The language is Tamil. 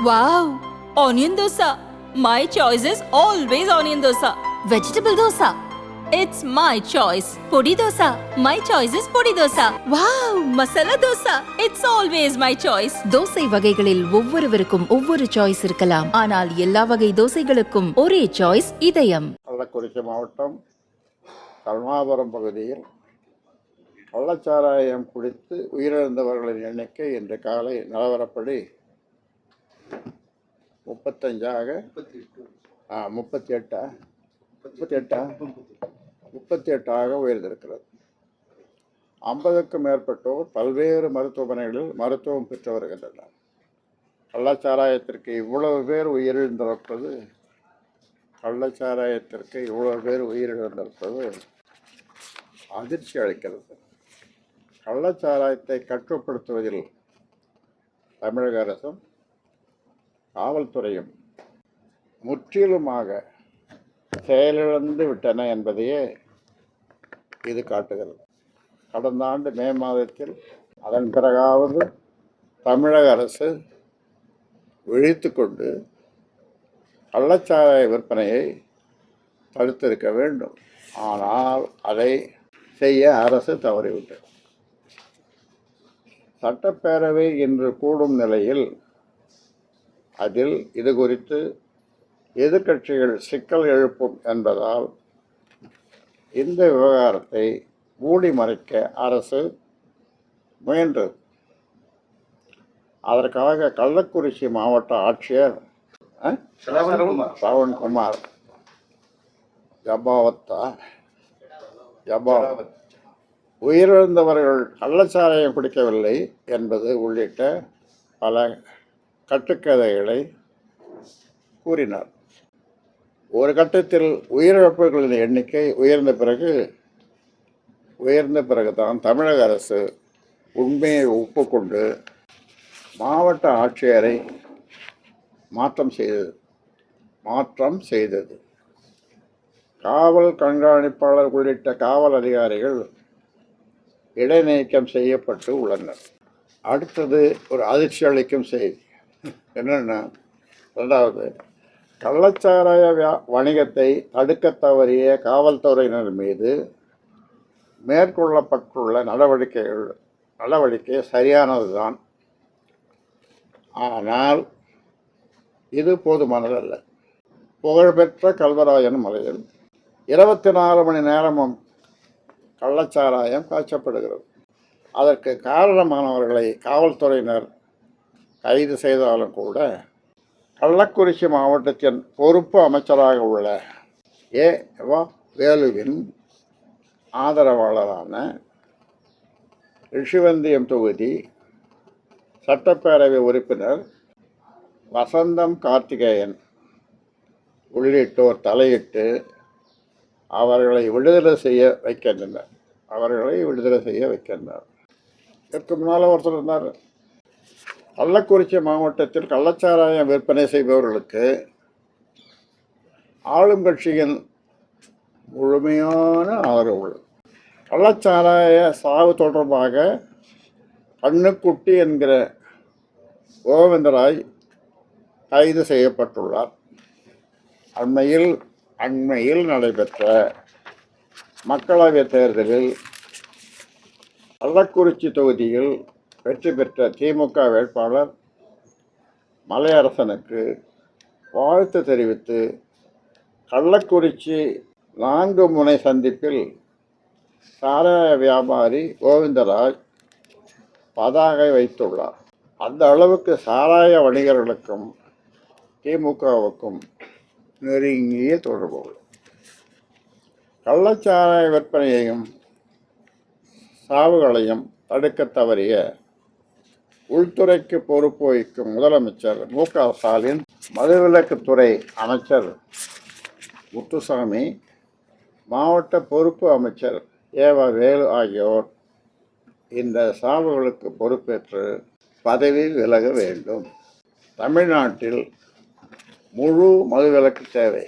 Wow! Onion dosa. My choice is always onion dosa. Vegetable dosa. It's my choice. Podi dosa. My choice is podi dosa. Wow! Masala dosa. It's always my choice. Dosa வகைகளில் ஒவ்வொருவருக்கும் ஒவ்வொரு சாய்ஸ் இருக்கலாம் ஆனால் எல்லா வகை தோசைகளுக்கும் ஒரே சாய்ஸ் இதயம் கள்ளக்குறிச்சி மாவட்டம் கல்மாபுரம் பகுதியில் கள்ளச்சாராயம் குடித்து உயிரிழந்தவர்களின் எண்ணிக்கை இன்று காலை நிலவரப்படி முப்பத்தஞ்சாக? ஆ முப்பத்தி எட்டா முப்பத்தி எட்டா முப்பத்தி எட்டாக உயர்ந்திருக்கிறது. ஐம்பதுக்கும் மேற்பட்டோர் பல்வேறு மருத்துவமனைகளில் மருத்துவம் பெற்று வருகின்றனர். கள்ளச்சாராயத்திற்கு இவ்வளவு பேர் உயிரிழந்திருப்பது கள்ளச்சாராயத்திற்கு இவ்வளவு பேர் உயிரிழந்திருப்பது அதிர்ச்சி அளிக்கிறது. கள்ளச்சாராயத்தை கட்டுப்படுத்துவதில் தமிழக அரசும் காவல்துறையும் முற்றிலுமாக செயலிழந்து விட்டன என்பதையே இது காட்டுகிறது. கடந்த ஆண்டு மே மாதத்தில் அதன் பிறகாவது தமிழக அரசு விழித்து கொண்டு கள்ளச்சாராய விற்பனையை தடுத்திருக்க வேண்டும். ஆனால் அதை செய்ய அரசு தவறிவிட்டது. சட்டப்பேரவை இன்று கூடும் நிலையில் அதில் இது குறித்து எதிர்க்கட்சிகள் சிக்கல் எழுப்பும் என்பதால் இந்த விவகாரத்தை மூடி மறைக்க அரசு முயன்றது. அதற்காக கள்ளக்குறிச்சி மாவட்ட ஆட்சியர்? சரவண்குமார். ஜபாவத்தா. ஜபாவத். உயிரிழந்தவர்கள் கள்ளச்சாராயம் குடிக்கவில்லை என்பது உள்ளிட்ட பல கட்டுக்கதைகளை கூறினார். ஒரு கட்டத்தில் உயிரிழப்புகளின் எண்ணிக்கை உயர்ந்த பிறகு உயர்ந்த பிறகுதான் தமிழக அரசு உண்மையை ஒப்புக்கொண்டு மாவட்ட ஆட்சியரை மாற்றம் செய்தது. மாற்றம் செய்தது. காவல் கண்காணிப்பாளர் உள்ளிட்ட காவல் அதிகாரிகள் இடைநீக்கம் செய்யப்பட்டு உள்ளனர். அடுத்தது ஒரு அதிர்ச்சி அளிக்கும் செய்தி. என்னென்னா ரெண்டாவது கள்ளச்சாராய வியா வணிகத்தை தடுக்க தவறிய காவல்துறையினர் மீது மேற்கொள்ளப்பட்டுள்ள நடவடிக்கைகள் நடவடிக்கை சரியானதுதான். ஆனால் இது போதுமானதல்ல. புகழ்பெற்ற கல்வராயன் மலையில் இருபத்தி நாலு மணி நேரமும் கள்ளச்சாராயம் காய்ச்சப்படுகிறது. அதற்கு காரணமானவர்களை காவல்துறையினர் கைது செய்தாலும் கூட கள்ளக்குறிச்சி மாவட்டத்தின் பொறுப்பு அமைச்சராக உள்ள ஏ. வா. வேலுவின் ஆதரவாளரான ரிஷிவந்தியம் தொகுதி சட்டப்பேரவை உறுப்பினர் வசந்தம் கார்த்திகேயன் உள்ளிட்டோர் தலையிட்டு அவர்களை விடுதலை செய்ய வைக்கின்றனர். அவர்களை விடுதலை செய்ய வைக்கின்றனர். இதற்கு முன்னால் ஒருத்தர் இருந்தார். கள்ளக்குறிச்சி மாவட்டத்தில் கள்ளச்சாராயம் விற்பனை செய்பவர்களுக்கு ஆளும் கட்சியின் முழுமையான ஆதரவு உள்ளது கள்ளச்சாராய சாவு தொடர்பாக கண்ணுக்குட்டி என்கிற கோவிந்தராய் கைது செய்யப்பட்டுள்ளார். அண்மையில் அண்மையில் நடைபெற்ற மக்களவைத் தேர்தலில் கள்ளக்குறிச்சி தொகுதியில் வெற்றி பெற்ற திமுக வேட்பாளர் மலையரசனுக்கு வாழ்த்து தெரிவித்து கள்ளக்குறிச்சி நான்கு முனை சந்திப்பில் சாராய வியாபாரி கோவிந்தராஜ் பதாகை வைத்துள்ளார் அந்த அளவுக்கு சாராய வணிகர்களுக்கும் திமுகவுக்கும் நெருங்கிய தொடர்பு உள்ளது. கள்ளச்சாராய விற்பனையையும் சாவுகளையும் தடுக்க தவறிய உள்துறைக்கு பொறுப்பு வகிக்கும் முதலமைச்சர் மு க ஸ்டாலின் மதுவிலக்குத்துறை அமைச்சர் முத்துசாமி மாவட்ட பொறுப்பு அமைச்சர் ஏவா வேலு ஆகியோர் இந்த சாவுகளுக்கு பொறுப்பேற்று பதவி விலக வேண்டும். தமிழ்நாட்டில் முழு மதுவிலக்கு தேவை.